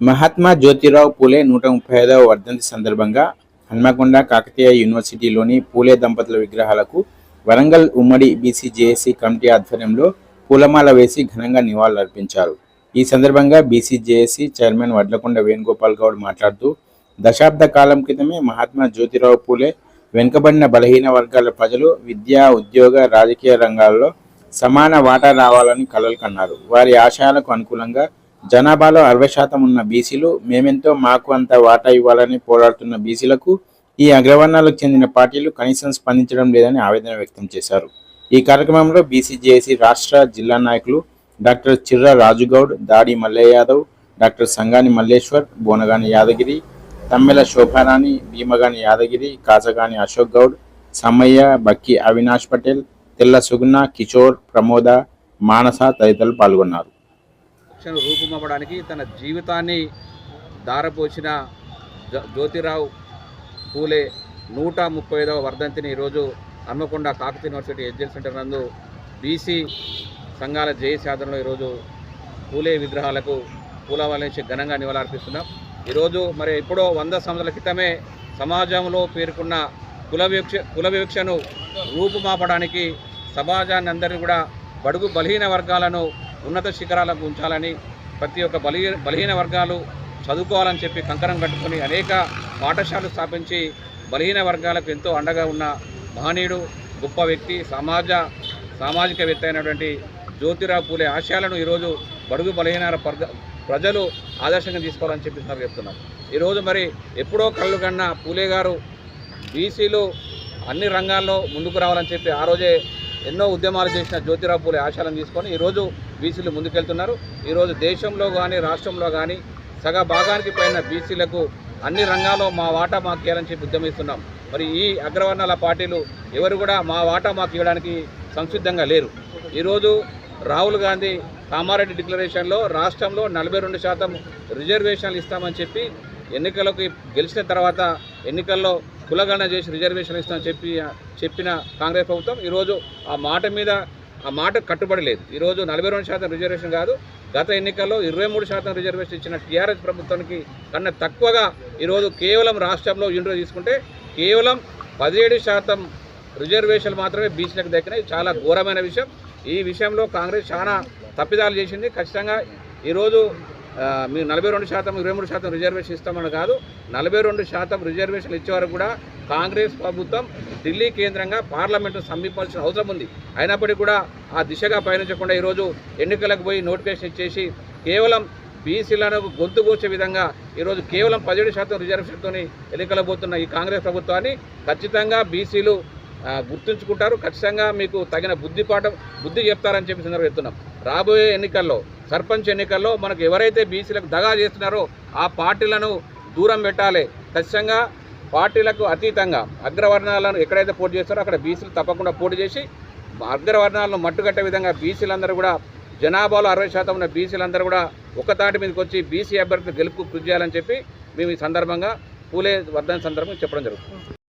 మహాత్మా జ్యోతిరావు పూలే నూట ముప్పై ఐదవ వర్ధంతి సందర్భంగా హన్మకొండ కాకతీయ యూనివర్సిటీలోని పూలే దంపతుల విగ్రహాలకు వరంగల్ ఉమ్మడి బీసీజేఏసీ కమిటీ ఆధ్వర్యంలో పూలమాల వేసి ఘనంగా నివాళులర్పించారు. ఈ సందర్భంగా బీసీజేఏసీ చైర్మన్ వడ్లకొండ వేణుగోపాల్ గౌడ్ మాట్లాడుతూ దశాబ్ద కాలం క్రితమే మహాత్మా జ్యోతిరావు పూలే వెనుకబడిన బలహీన వర్గాల ప్రజలు విద్యా ఉద్యోగ రాజకీయ రంగాల్లో సమాన వాటా రావాలని కలలు కన్నారు. వారి ఆశయాలకు అనుకూలంగా జనాభాలో అరవై శాతం ఉన్న బీసీలు మేమెంతో మాకు అంత వాటా ఇవ్వాలని పోరాడుతున్న బీసీలకు ఈ అగ్రవర్ణాలకు చెందిన పార్టీలు కనీసం స్పందించడం లేదని ఆవేదన వ్యక్తం చేశారు. ఈ కార్యక్రమంలో బీసీజేఏసీ రాష్ట్ర జిల్లా నాయకులు డాక్టర్ చిర్ర రాజుగౌడ్ దాడి మల్లయ్య యాదవ్ డాక్టర్ సంగాని మల్లేశ్వర్ బోనగాని యాదగిరి తమ్మెల శోభారాణి భీమగాని యాదగిరి కాజగాని అశోక్ గౌడ్ సమ్మయ్య బక్కి అవినాష్ పటేల్ తెల్ల సుగుణ కిషోర్ ప్రమోద మానస తదితరులు పాల్గొన్నారు. శిక్షను రూపుమవ్వడానికి తన జీవితాన్ని దారపోసిన జ్యోతిరావు పూలే నూట ముప్పై ఐదవ వర్ధంతిని ఈరోజు హన్మకొండ కాకతీయ యూనివర్సిటీ ఎడ్జల్ సెంటర్ నందు బీసీ సంఘాల జేఏసీ ఆధ్వర్యంలో ఈరోజు పూలే విగ్రహాలకు పూలవాలేసి ఘనంగా నివాళులర్పిస్తున్నాం ఈరోజు మరి ఎప్పుడో వంద సంవత్సరాల క్రితమే సమాజంలో పేర్కొన్న కుల వివక్ష కుల వివక్షను రూపుమాపడానికి సమాజాన్ని అందరినీ కూడా బడుగు బలహీన వర్గాలను ఉన్నత శిఖరాలకు ఉంచాలని ప్రతి ఒక్క బలహీ బలహీన వర్గాలు చదువుకోవాలని చెప్పి కంకణం కట్టుకొని అనేక పాఠశాలలు స్థాపించి బలహీన వర్గాలకు ఎంతో అండగా ఉన్న మహనీయుడు గొప్ప వ్యక్తి సమాజ సామాజికవేత్త అయినటువంటి జ్యోతిరావు పూలే ఆశయాలను ఈరోజు బడుగు బలహీన ప్రజలు ఆదర్శంగా తీసుకోవాలని చెప్పి సార్ చెప్తున్నాం ఈరోజు మరి ఎప్పుడో కళ్ళు కన్నా పూలే గారు బీసీలు అన్ని రంగాల్లో ముందుకు రావాలని చెప్పి ఆ రోజే ఎన్నో ఉద్యమాలు చేసిన జ్యోతిరావు పూలే ఆశయాలను తీసుకొని ఈరోజు బీసీలు ముందుకెళ్తున్నారు. ఈరోజు దేశంలో కానీ రాష్ట్రంలో కానీ సగ భాగానికి పైన బీసీలకు అన్ని రంగాల్లో మా వాటా మాకు ఇవ్వాలని చెప్పి ఉద్యమిస్తున్నాం. మరి ఈ అగ్రవర్ణాల పార్టీలు ఎవరు కూడా మా వాటా మాకు ఇవ్వడానికి సంసిద్ధంగా లేరు. ఈరోజు రాహుల్ గాంధీ కామారెడ్డి డిక్లరేషన్లో రాష్ట్రంలో నలభై రెండు శాతం రిజర్వేషన్లు ఇస్తామని చెప్పి ఎన్నికలకు గెలిచిన తర్వాత ఎన్నికల్లో కులగణ చేసి రిజర్వేషన్ ఇస్తామని చెప్పి చెప్పిన కాంగ్రెస్ ప్రభుత్వం ఈరోజు ఆ మాట మీద ఆ మాట కట్టుబడి లేదు ఈరోజు నలభై రెండు శాతం రిజర్వేషన్ కాదు గత ఎన్నికల్లో ఇరవై మూడు శాతం రిజర్వేషన్ ఇచ్చిన టీఆర్ఎస్ ప్రభుత్వానికి కన్నా తక్కువగా ఈరోజు కేవలం రాష్ట్రంలో ఇంటర్ తీసుకుంటే కేవలం పదిహేడు శాతం రిజర్వేషన్లు మాత్రమే బీచ్లకు దక్కినాయి. చాలా ఘోరమైన విషయం. ఈ విషయంలో కాంగ్రెస్ చాలా తప్పిదాలు చేసింది. ఖచ్చితంగా ఈరోజు మీరు నలభై రెండు శాతం ఇరవై మూడు శాతం రిజర్వేషన్ ఇస్తామని కాదు నలభై రెండు శాతం రిజర్వేషన్లు ఇచ్చేవారు కూడా కాంగ్రెస్ ప్రభుత్వం ఢిల్లీ కేంద్రంగా పార్లమెంటు సమీపాల్సిన అవసరం ఉంది. అయినప్పటికీ కూడా ఆ దిశగా పయనించకుండా ఈరోజు ఎన్నికలకు పోయి నోటిఫికేషన్ ఇచ్చేసి కేవలం బీసీలను గొంతు విధంగా ఈరోజు కేవలం పదిహేడు శాతం రిజర్వేషన్తో ఎన్నికల పోతున్న ఈ కాంగ్రెస్ ప్రభుత్వాన్ని ఖచ్చితంగా బీసీలు గుర్తుంచుకుంటారు. ఖచ్చితంగా మీకు తగిన బుద్ధి పాఠం బుద్ధి చెప్తారని చెప్పి సందర్భం చెప్తున్నాం. రాబోయే ఎన్నికల్లో సర్పంచ్ ఎన్నికల్లో మనకు ఎవరైతే బీసీలకు దగా చేస్తున్నారో ఆ పార్టీలను దూరం పెట్టాలి. ఖచ్చితంగా పార్టీలకు అతీతంగా అగ్రవర్ణాలను ఎక్కడైతే పోటీ చేస్తారో అక్కడ బీసీలు తప్పకుండా పోటీ చేసి అగ్రవర్ణాలను మట్టుకట్టే విధంగా బీసీలందరూ కూడా జనాభాలో అరవై శాతం ఉన్న బీసీలందరూ కూడా ఒకతాటి మీదకి వచ్చి బీసీ అభ్యర్థి గెలుపు కృషి చేయాలని చెప్పి మేము ఈ సందర్భంగా పూలే వర్ధన సందర్భంగా చెప్పడం జరుగుతుంది.